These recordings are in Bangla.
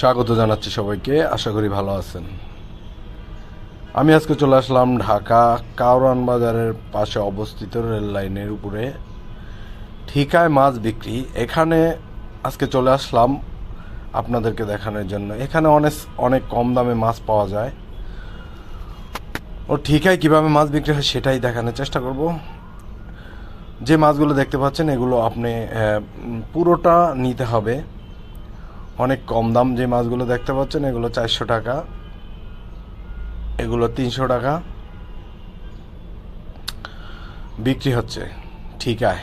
স্বাগত জানাচ্ছি সবাইকে, আশা করি ভালো আছেন। আমি আজকে চলে আসলাম ঢাকা কাউরান বাজারের পাশে অবস্থিত রেল লাইনের উপরে। ঠিকায় মাছ বিক্রি। এখানে আজকে চলে আসলাম আপনাদেরকে দেখানোর জন্য। এখানে অনেক অনেক কম দামে মাছ পাওয়া যায়। ও ঠিকায় কীভাবে মাছ বিক্রি হয় সেটাই দেখানোর চেষ্টা করব। যে মাছগুলো দেখতে পাচ্ছেন, এগুলো আপনি পুরোটা নিতে হবে। অনেক কম দাম যে মাছগুলো দেখতে পাচ্ছেন, এগুলো চারশো টাকা। এগুলো তিনশো টাকা। বিক্রি হচ্ছে। ঠিকায়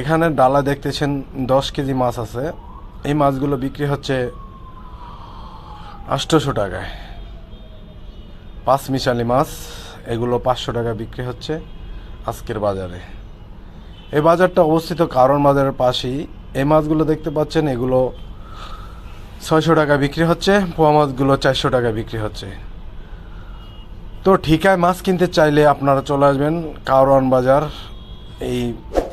এখানে ডালা দেখতেছেন, দশ কেজি মাছ আছে। এই মাছগুলো বিক্রি হচ্ছে আটশোশো টাকায়। পাঁচ মিশালি মাছ, এগুলো পাঁচশো টাকা বিক্রি হচ্ছে আজকের বাজারে। এই বাজারটা অবস্থিত কারণ বাজারের পাশেই। এই মাছগুলো দেখতে পাচ্ছেন, এগুলো ছয়শো টাকা বিক্রি হচ্ছে, পোয়া মাছগুলো চারশো টাকা বিক্রি হচ্ছে। তো ঠিকায় মাছ কিনতে চাইলে আপনারা চলে আসবেন কারওয়ান বাজার, এই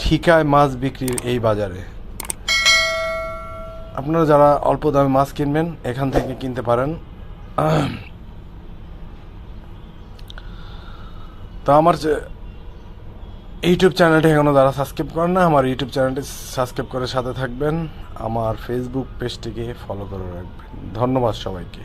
ঠিকায় মাছ বিক্রির এই বাজারে। আপনারা যারা অল্প দামে মাছ কিনবেন, এখান থেকে কিনতে পারেন। তো আমার ইউটিউব চ্যানেলটি এখনও যারা সাবস্ক্রাইব করেন না আমার ইউটিউব চ্যানেলটি সাবস্ক্রাইব করে সাথে থাকবেন। আমার ফেসবুক পেজটিকে ফলো করে রাখবেন। ধন্যবাদ সবাইকে।